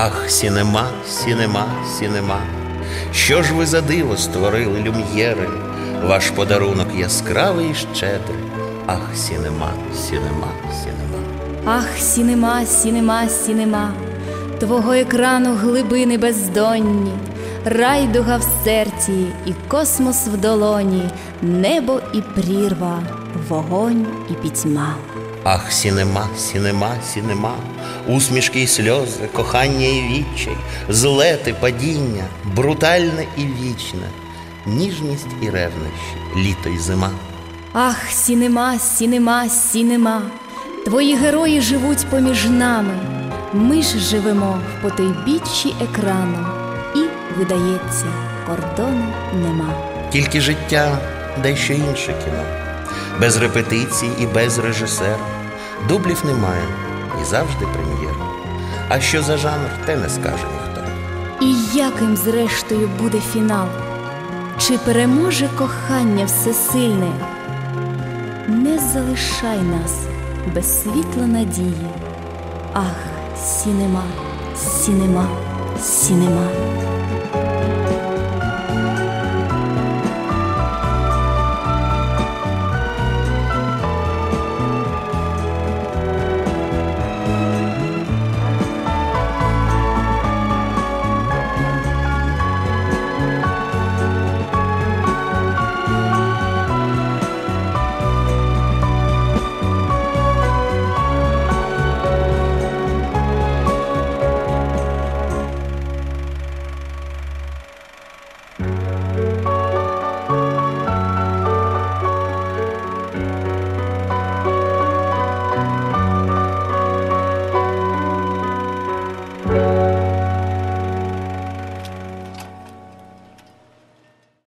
Ах, сінема, сінема, сінема. Що ж ви за диво створили люм'єри? Ваш подарунок яскравий і щедрий. Ах, сінема, сінема, сінема. Ах, сінема, сінема, сінема, Твого екрану глибини бездонні, райдуга в серці і космос в долоні, небо і прірва, вогонь і пітьма. Ах, сінема, сінема, сінема, усмішки й сльози, кохання і відчай, злети, падіння, брутальне і вічне, ніжність і ревнощі, літо й зима. Ах, сінема, сінема, сінема, Твої герої живуть поміж нами. Ми ж живемо в потойбіччі екрану, і, видається, кордону нема. Тільки життя дещо інше кіно, без репетицій і без режисера. Дублів немає і завжди прем'єра. А що за жанр, те не скаже ніхто. І яким зрештою буде фінал? Чи переможе кохання всесильне? Не залишай нас без світла надії. Ах, сінема, сінема, сінема.